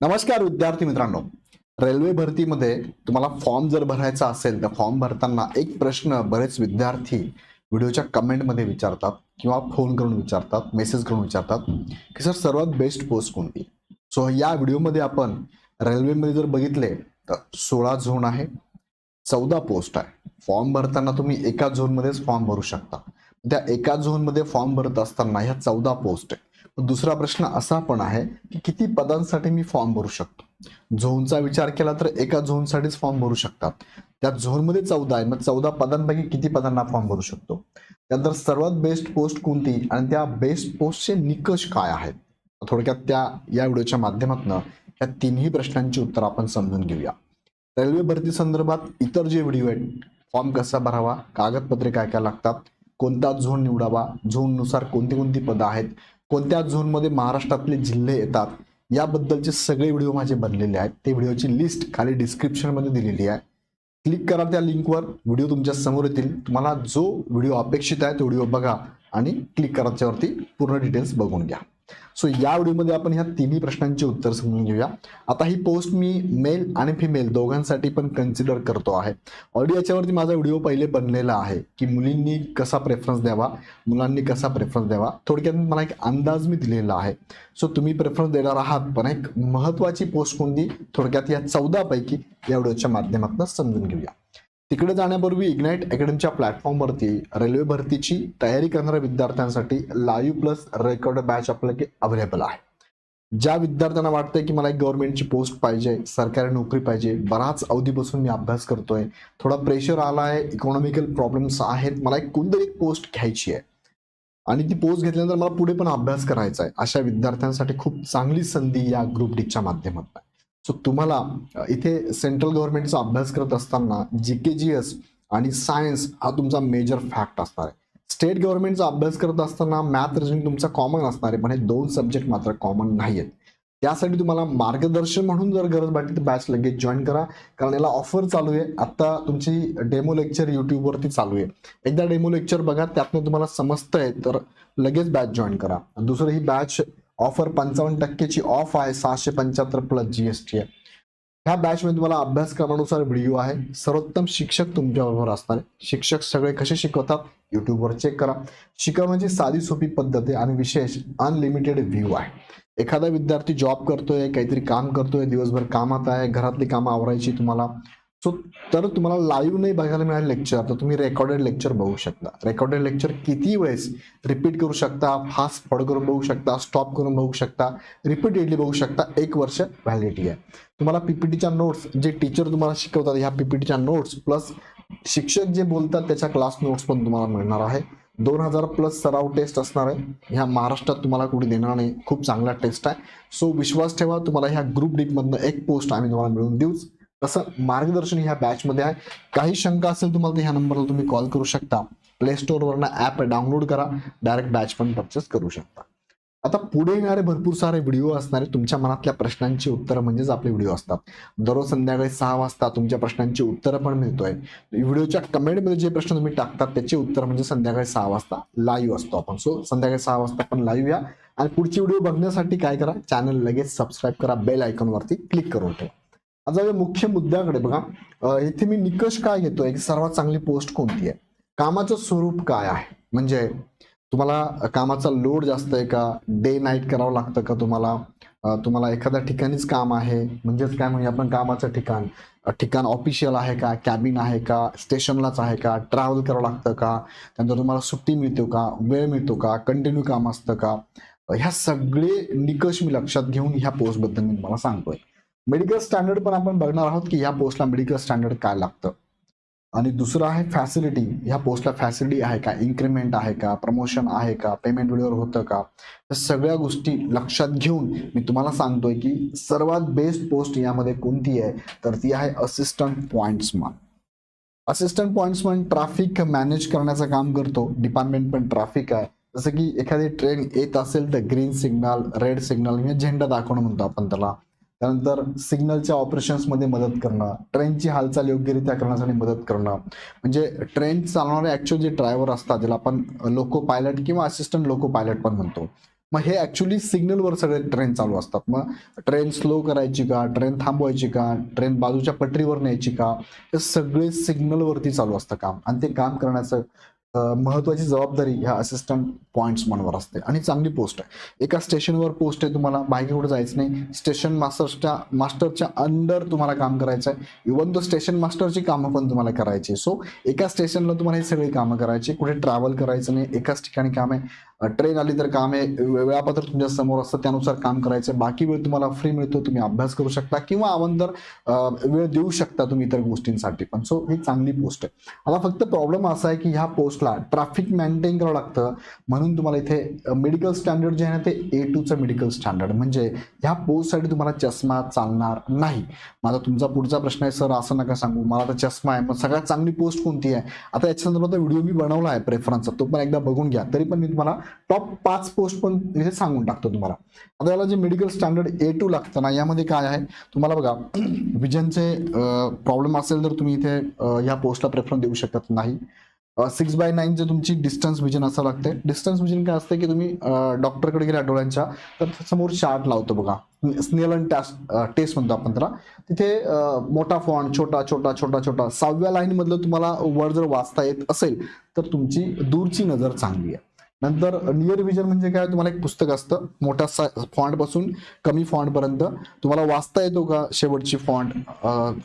नमस्कार विद्यार्थी मित्रांनो. रेल्वे भरतीमध्ये तुम्हाला फॉर्म जर भरायचा असेल तर फॉर्म भरताना एक प्रश्न बरेच विद्यार्थी व्हिडिओच्या कमेंटमध्ये विचारतात किंवा फोन करून विचारतात मेसेज करून विचारतात की सर सर्वात बेस्ट पोस्ट कोणती? सो या व्हिडिओमध्ये आपण रेल्वेमध्ये जर बघितले तर सोळा झोन आहे चौदा पोस्ट आहे. फॉर्म भरताना तुम्ही एका झोनमध्येच फॉर्म भरू शकता. त्या एका झोनमध्ये फॉर्म भरत असताना ह्या चौदा पोस्ट आहे. दुसरा प्रश्न असा पण आहे की किती पदांसाठी मी फॉर्म भरू शकतो? झोनचा विचार केला तर एका झोनसाठीच फॉर्म भरू शकतात. त्या झोनमध्ये चौदा आहे मग चौदा पदांपैकी किती पदांना फॉर्म भरू शकतो? त्यानंतर सर्वात बेस्ट पोस्ट कोणती आणि त्या बेस्ट पोस्टचे निकष काय आहेत? थोडक्यात त्या या व्हिडिओच्या माध्यमातून या तिन्ही प्रश्नांची उत्तर आपण समजून घेऊया. रेल्वे भरती संदर्भात इतर जे व्हिडिओ आहेत फॉर्म कसा भरावा कागदपत्रे काय काय लागतात कोणता झोन निवडावा झोननुसार कोणती कोणती पदं आहेत कोणत्या झोनमध्ये महाराष्ट्रातले जिल्हे येतात याबद्दलचे सगळे व्हिडिओ माझे बनलेले आहेत. ते व्हिडिओची लिस्ट खाली डिस्क्रिप्शनमध्ये दिलेली आहे. क्लिक करा त्या लिंकवर व्हिडिओ तुमच्यासमोर येतील. तुम्हाला जो व्हिडिओ अपेक्षित आहे तो व्हिडिओ बघा आणि क्लिक करा त्यावरती पूर्ण डिटेल्स बघून घ्या. सो या व्हिडिओमध्ये आपण ह्या तिन्ही प्रश्नांची उत्तर समजून घेऊया. आता ही पोस्ट मी मेल आणि फिमेल दोघांसाठी पण कन्सिडर करतो आहे. ऑलरेडी याच्यावरती माझा व्हिडिओ पहिले बनलेला आहे की मुलींनी कसा प्रेफरन्स द्यावा मुलांनी कसा प्रेफरन्स द्यावा. थोडक्यात मला एक अंदाज मी दिलेला आहे. सो तुम्ही प्रेफरन्स देणार आहात पण एक महत्वाची पोस्ट कोणती? थोडक्यात या चौदापैकी या व्हिडिओच्या माध्यमातून समजून घेऊया. तिकडे जाण्यापूर्वी इग्नाइट अकॅडमीच्या प्लॅटफॉर्मवरती रेल्वे भरतीची तयारी करणाऱ्या विद्यार्थ्यांसाठी लाईव्ह प्लस रेकॉर्ड बॅच आपल्याकडे अवेलेबल आहे. ज्या विद्यार्थ्यांना वाटतंय की मला एक गव्हर्नमेंटची पोस्ट पाहिजे सरकारी नोकरी पाहिजे बराच अवधी बसून मी अभ्यास करतोय थोडा प्रेशर आला आहे इकॉनॉमिकल प्रॉब्लेम्स आहेत मला एक कोणतरी एक पोस्ट घ्यायची आहे. आणि ती पोस्ट घेतल्यानंतर मला पुढे पण अभ्यास करायचा आहे अशा विद्यार्थ्यांसाठी खूप चांगली संधी या ग्रुप डीच्या माध्यमातून सो तुम्हाला इथे सेंट्रल गव्हर्नमेंटचा अभ्यास करत असताना जी के जी एस आणि सायन्स हा तुमचा मेजर फॅक्ट असणार आहे. स्टेट गव्हर्नमेंटचा अभ्यास करत असताना मॅथ रिजनिंग तुमचा कॉमन असणार आहे पण हे दोन सब्जेक्ट मात्र कॉमन नाही आहेत त्यासाठी तुम्हाला मार्गदर्शन म्हणून जर गरज वाटली तर बॅच लगेच जॉईन करा. कारण याला ऑफर चालू आहे. आता तुमची डेमो लेक्चर यूट्यूबवरती चालू आहे. एकदा डेमो लेक्चर बघा त्यातनं तुम्हाला समजतंय तर लगेच बॅच जॉईन करा. दुसरं ही बॅच ऑफर पंचावन्न टक्केची ऑफ आहे सहाशे पंच्याहत्तर प्लस जीएसटी आहे. ह्या बॅचमध्ये तुम्हाला अभ्यासक्रमानुसार व्हिडिओ आहे. सर्वोत्तम शिक्षक तुमच्याबरोबर असणार आहे. शिक्षक सगळे कसे शिकवतात? युट्यूबवर चेक करा. शिकवण्याची म्हणजे साधी सोपी पद्धत आहे आणि विशेष अनलिमिटेड व्ह्यू आहे. एखादा विद्यार्थी जॉब करतोय काहीतरी काम करतोय दिवसभर कामात आहे घरातली कामं आवरायची तुम्हाला. सो तर तुम्हाला लाईव्ह नाही बघायला मिळालं लेक्चर तर तुम्ही रेकॉर्डेड लेक्चर बघू शकता. रेकॉर्डेड लेक्चर किती वेळेस रिपीट करू शकता? फास्ट फॉड करून बघू शकता स्टॉप करून बघू शकता रिपीटेडली बघू शकता. एक वर्ष व्हॅलिडिटी आहे. तुम्हाला पीपीटीच्या नोट्स जे टीचर तुम्हाला शिकवतात ह्या पीपीटीच्या नोट्स प्लस शिक्षक जे बोलतात त्याच्या क्लास नोट्स पण तुम्हाला मिळणार आहे. दोन हजार प्लस सराव टेस्ट असणार आहे. ह्या महाराष्ट्रात तुम्हाला कुठे देणार नाही. खूप चांगला टेस्ट आहे. सो विश्वास ठेवा तुम्हाला ह्या ग्रुप डीपमधनं एक पोस्ट आम्ही तुम्हाला मिळवून देऊच. तसं मार्गदर्शन ह्या बॅचमध्ये आहे. काही शंका असेल तुम्हाला तर ह्या नंबरला तुम्ही कॉल करू शकता. प्ले स्टोअरवरनं ॲप डाउनलोड करा. डायरेक्ट बॅच पण परचेस करू शकता. आता पुढे येणारे भरपूर सारे व्हिडिओ असणारे तुमच्या मनातल्या प्रश्नांची उत्तरं म्हणजेच आपले व्हिडिओ असतात. दररोज संध्याकाळी सहा वाजता तुमच्या प्रश्नांची उत्तरं पण मिळतोय. व्हिडिओच्या कमेंटमध्ये जे प्रश्न तुम्ही टाकतात त्याचे उत्तर म्हणजे संध्याकाळी सहा वाजता लाईव्ह असतो आपण. सो संध्याकाळी सहा वाजता पण लाईव्ह या. आणि पुढची व्हिडिओ बघण्यासाठी काय करा? चॅनल लगेच सबस्क्राईब करा. बेल आयकॉनवरती क्लिक करून ठेवा. आता मुख्य मुद्द्याकडे बघा. इथे मी निकष काय घेतोय? की सर्वात चांगली पोस्ट कोणती आहे? कामाचं स्वरूप काय आहे? म्हणजे तुम्हाला कामाचा लोड जास्त आहे का? डे नाईट करावं लागतं का तुम्हाला? तुम्हाला एखाद्या ठिकाणीच काम आहे. म्हणजेच काय म्हणजे आपण कामाचं ठिकाण ठिकाण ऑफिशियल आहे का? कॅबिन आहे का? स्टेशनलाच आहे का? ट्रॅव्हल करावं लागतं का? त्यानंतर तुम्हाला सुट्टी मिळतो का? वेळ मिळतो का? कंटिन्यू काम असतं का? ह्या सगळे निकष मी लक्षात घेऊन ह्या पोस्टबद्दल मी तुम्हाला सांगतोय. मेडिकल स्टँडर्ड पण आपण बघणार आहोत की ह्या पोस्टला मेडिकल स्टँडर्ड काय लागतं. आणि दुसरं आहे फॅसिलिटी. ह्या पोस्टला फॅसिलिटी आहे का? इन्क्रीमेंट आहे का? प्रमोशन आहे का? पेमेंट वेळेवर होतं का? या सगळ्या गोष्टी लक्षात घेऊन मी तुम्हाला सांगतोय की सर्वात बेस्ट पोस्ट यामध्ये कोणती आहे? तर ती आहे assistant pointsman assistant pointsman traffic manage करण्याचं काम करतो. डिपार्टमेंट पण ट्रॅफिक आहे. जसं की एखादी ट्रेन येत असेल तर ग्रीन सिग्नल रेड सिग्नल म्हणजे झेंडा दाखवणं म्हणतो आपण त्याला. त्यानंतर सिग्नलच्या ऑपरेशन्समध्ये मदत करणं ट्रेनची हालचाल योग्यरित्या करण्यासाठी मदत करणं. म्हणजे ट्रेन चालवणारे ॲक्च्युअल जे ड्रायव्हर असतात ज्याला आपण लोको पायलट किंवा असिस्टंट लोको पायलट पण म्हणतो. मग हे ॲक्च्युली सिग्नलवर सगळे ट्रेन चालू असतात. मग ट्रेन स्लो करायची का? ट्रेन थांबवायची का? ट्रेन बाजूच्या पटरीवर न्यायची का? हे सगळे सिग्नलवरती चालू असतं काम. आणि ते काम करण्याचं महत्वाची जबाबदारी ह्या असिस्टंट पॉईंट्समनवर असते आणि चांगली पोस्ट आहे. एका स्टेशनवर पोस्ट आहे तुम्हाला बाहेर कुठे जायचं नाही. स्टेशन मास्टरच्या मास्टरच्या अंडर तुम्हाला काम करायचं आहे. इवन तो स्टेशन मास्टरची कामं पण तुम्हाला करायची सो एका स्टेशनला तुम्हाला हे सगळी कामं करायची कुठे ट्रॅव्हल करायचं नाही. एकाच ठिकाणी काम आहे. ट्रेन आली तर काम आहे वेळापत्रक तुमच्यासमोर असतं त्यानुसार काम करायचं. बाकी वेळ तुम्हाला फ्री मिळतो तुम्ही अभ्यास करू शकता किंवा अवंतर वेळ देऊ शकता तुम्ही इतर गोष्टींसाठी पण. सो ही चांगली पोस्ट आहे. आता फक्त प्रॉब्लेम असा आहे की ह्या पोस्टला ट्रॅफिक मेंटेन करावं लागतं. म्हणून तुम्हाला इथे मेडिकल स्टँडर्ड जे आहे ना ते ए टूचं मेडिकल स्टँडर्ड म्हणजे ह्या पोस्टसाठी तुम्हाला चष्मा चालणार नाही. माझा तुमचा पुढचा प्रश्न आहे सर असं नका सांगू. मला तर चष्मा आहे. मग सगळ्यात चांगली पोस्ट कोणती आहे? आता याच्या संदर्भात व्हिडिओ मी बनवला आहे प्रेफरन्सचा तो पण एकदा बघून घ्या. तरी पण मी तुम्हाला टॉप पाच पोस्ट पण इथे सांगून टाकतो तुम्हाला. आता याला जे मेडिकल स्टँडर्ड ए टू लागतं ना यामध्ये काय आहे? तुम्हाला बघा विजनचे प्रॉब्लेम असेल तर तुम्ही इथे ह्या पोस्टला प्रेफरन्स देऊ शकत नाही. सिक्स बाय नाईन जे तुमची डिस्टन्स विजन असं लागते. डिस्टन्स विजन काय असते की तुम्ही डॉक्टरकडे गेल्या डोळ्यांच्या तर समोर चार्ट लावतो बघा. स्नेल अँड टेस्ट टेस्ट म्हणतो आपण त्याला. तिथे मोठा फॉन्ट छोटा छोटा छोटा छोटा सहाव्या लाईनमधलं तुम्हाला वर जर वाचता येत असेल तर तुमची दूरची नजर चांगली आहे. नंतर नियर विजन म्हणजे काय? तुम्हाला एक पुस्तक असतं. मोठ्या फॉन्टपासून कमी फॉन्ट पर्यंत. तुम्हाला वाचता येतो का शेवटची फॉन्ट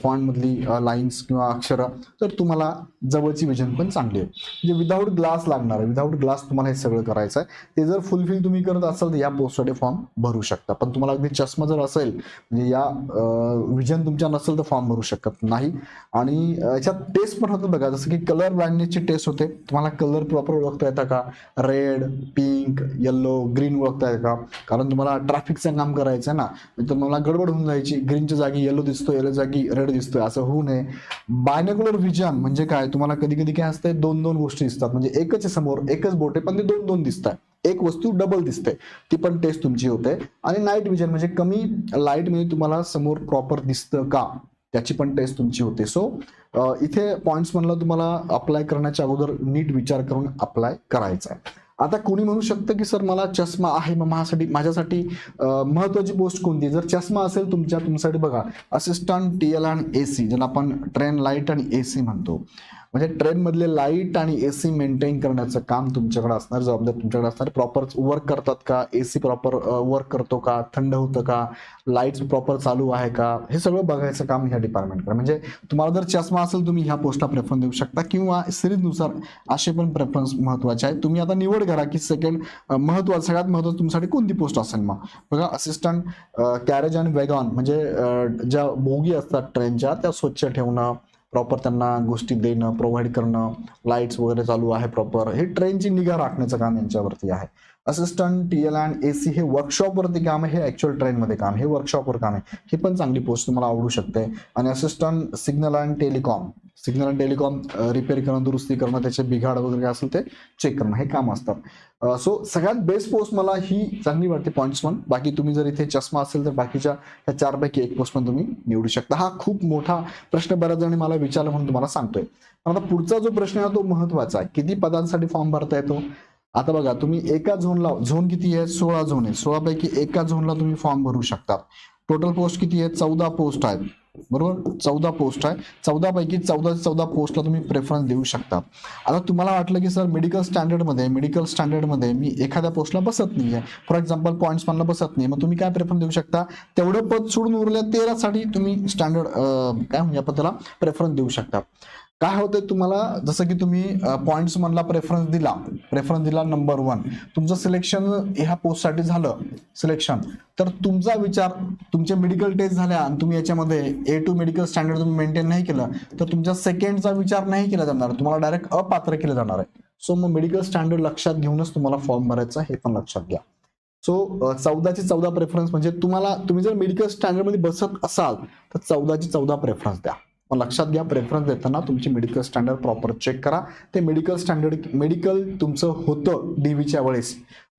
फॉन्ट मधली लाईन्स किंवा अक्षर? तर तुम्हाला जवळची विजन पण चांगली आहे. म्हणजे विदाऊट ग्लास लागणार आहे. विदाऊट ग्लास तुम्हाला हे सगळं करायचं आहे. ते जर फुलफिल तुम्ही करत असाल तर या पोस्टसाठी फॉर्म भरू शकता. पण तुम्हाला अगदी चष्मा जर असेल म्हणजे या विजन तुमच्या नसेल तर फॉर्म भरू शकत नाही. आणि याच्यात टेस्ट पण होतं बघा. जसं की कलर ब्लाइंडनेसची टेस्ट होते. तुम्हाला कलर प्रॉपर ओळखता येतं का? Red red pink yellow green ओळखता का? कारण तुम्हाला ट्रॅफिकचं काम करायचं ना तुम्हाला गडबड होऊन जायची. ग्रीनच्या जागी येलो दिसतो येलो जागी रेड दिसतोय असं होऊ नये. बायनॅक्युलर विजन म्हणजे काय? तुम्हाला कधी कधी काय असतंय? दोन दोन गोष्टी दिसतात. म्हणजे एकच आहे समोर एकच बोट आहे पण ते दोन दोन दिसतात. एक वस्तू डबल दिसते. ती पण टेस्ट तुमची होते. आणि नाईट विजन म्हणजे कमी लाइट म्हणजे तुम्हाला समोर प्रॉपर दिसतं का? त्याची पण टेस्ट तुमची होते. सो इथे पॉईंट्स म्हणलं तुम्हाला अप्लाय करण्याच्या अगोदर नीट विचार करून अप्लाय करायचा आहे. आता कोणी म्हणू शकतं की सर मला चष्मा आहे मग माझ्यासाठी माझ्यासाठी महत्वाची पोस्ट कोणती? जर चष्मा असेल तुमच्या तुमच्यासाठी बघा assistant T L and A C ज्याला आपण ट्रेन लाइट आणि ए सी म्हणतो. म्हणजे ट्रेन मधले लाइट आणि ए सी मेंटेन करण्याचं काम तुमच्याकडे असणार जबाबदारी तुमच्याकडे असणार. प्रॉपर वर्क करतात का? ए सी प्रॉपर वर्क करतो का? थंड होतं का? लाईट्स प्रॉपर चालू आहे का? हे सगळं बघायचं काम ह्या डिपार्टमेंटकडे म्हणजे तुम्हाला जर चष्मा असेल तुम्ही ह्या पोस्टला प्रेफरन्स देऊ शकता किंवा सिरीजनुसार असे पण प्रेफरन्स महत्त्वाचे आहे तुम्ही आता निवड करा की सेकंड महत्वाचं सगळ्यात महत्वाचं तुमच्यासाठी कोणती पोस्ट असेल मग? बघा असिस्टंट कॅरेज अँड वेगॉन म्हणजे ज्या बोगी असतात ट्रेनच्या त्या स्वच्छ ठेवणं प्रॉपर त्यांना गोष्टी देणं प्रोव्हाइड करणं लाईट्स वगैरे चालू आहे प्रॉपर हे ट्रेनची निगा राखण्याचं काम यांच्यावरती आहे. Assistant T L and A C हे वर्कशॉपवरती काम आहे हे ॲक्च्युअल ट्रेनमध्ये काम आहे हे वर्कशॉपवर काम आहे. हे पण चांगली पोस्ट तुम्हाला आवडू शकते. आणि assistant signal and telecom signal and telecom repair करणं दुरुस्ती करणं त्याचे बिघाड वगैरे काय असेल ते चेक करणं हे काम असतात. सो सगळ्यात बेस्ट पोस्ट मला ही चांगली वाटते पॉईंट्स वन बाकी तुम्ही जर इथे चष्मा असेल तर बाकीच्या ह्या चारपैकी एक पोस्ट पण तुम्ही निवडू शकता. हा खूप मोठा प्रश्न बऱ्याच जणी मला विचारला म्हणून तुम्हाला सांगतोय. पण आता पुढचा जो प्रश्न आहे तो महत्त्वाचा आहे. किती पदांसाठी फॉर्म भरता येतो? आता बघा तुम्ही एका झोनला झोन किती आहे? सोळा झोन आहे. सोळा पैकी एका झोनला तुम्ही फॉर्म भरू शकता. टोटल पोस्ट किती आहे? चौदा पोस्ट आहेत. बरोबर? चौदा पोस्ट आहे. चौदा पैकी चौदा चौदा पोस्टला तुम्ही प्रेफरन्स देऊ शकता. आता तुम्हाला वाटलं की सर मेडिकल स्टँडर्डमध्ये मेडिकल स्टँडर्डमध्ये मी एखाद्या पोस्टला बसत नाही आहे फॉर एक्झाम्पल पॉईंट्स मला बसत नाही मग तुम्ही काय प्रेफरन्स देऊ शकता? तेवढं पद सोडून उरल्या तेरासाठी तुम्ही स्टँडर्ड काय म्हणजे आपण त्याला प्रेफरन्स देऊ शकता. काय होतं तुम्हाला? जसं की तुम्ही पॉईंट्स म्हणला प्रेफरन्स दिला. प्रेफरन्स दिला नंबर वन तुमचं सिलेक्शन ह्या पोस्टसाठी झालं सिलेक्शन तर तुमचा विचार तुमचे मेडिकल टेस्ट झाल्या आणि तुम्ही याच्यामध्ये ए टू मेडिकल स्टँडर्ड तुम्ही मेंटेन नाही केलं तर तुमच्या सेकंडचा विचार नाही केला जाणार. तुम्हाला डायरेक्ट अपात्र केलं जाणार आहे. सो मग मेडिकल स्टँडर्ड लक्षात घेऊनच तुम्हाला फॉर्म भरायचा हे पण लक्षात घ्या. सो चौदाची चौदा प्रेफरन्स म्हणजे तुम्हाला तुम्ही जर मेडिकल स्टँडर्डमध्ये बसत असाल तर चौदाची चौदा प्रेफरन्स द्या. लक्षात घ्या प्रेफरन्स देताना तुमची मेडिकल स्टँडर्ड प्रॉपर चेक करा. ते मेडिकल स्टँडर्ड मेडिकल तुमचं होतं डीव्हीच्या वेळेस.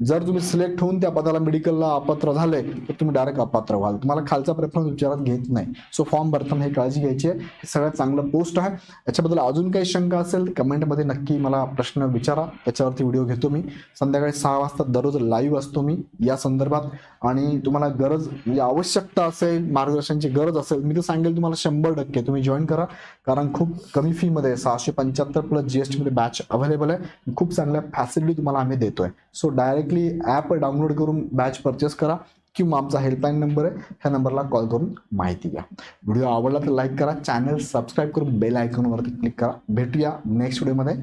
जर तुम्ही सिलेक्ट होऊन त्या पदाला मेडिकलला अपात्र झाले तर तुम्ही डायरेक्ट अपात्र व्हाल. तुम्हाला खालचा प्रेफरन्स विचारात घेत नाही. सो फॉर्म भरताना हे काळजी घ्यायची आहे. हे सगळ्यात चांगलं पोस्ट आहे. याच्याबद्दल अजून काही शंका असेल कमेंटमध्ये नक्की मला प्रश्न विचारा. त्याच्यावरती व्हिडिओ घेतो मी. संध्याकाळी सहा वाजता दररोज लाईव्ह असतो मी या संदर्भात. आणि तुम्हाला गरज म्हणजे आवश्यकता असेल मार्गदर्शनची गरज असेल मी तर सांगेल तुम्हाला शंभर टक्के. तुम्ही जॉईन करा. कारण खूप कमी फीमध्ये सहाशे पंच्याहत्तर प्लस जी एस टीमध्ये बॅच अवेलेबल आहे. खूप चांगल्या फॅसिलिटी तुम्हाला आम्ही देतोय. सो डायरेक्टली ॲप डाउनलोड करून बॅच परचेस करा किंवा आमचा हेल्पलाईन नंबर आहे. ह्या नंबरला कॉल करून माहिती घ्या. व्हिडिओ आवडला तर लाईक करा. चॅनल सबस्क्राईब करून बेल आयकॉनवरती क्लिक करा. भेटूया नेक्स्ट व्हिडिओमध्ये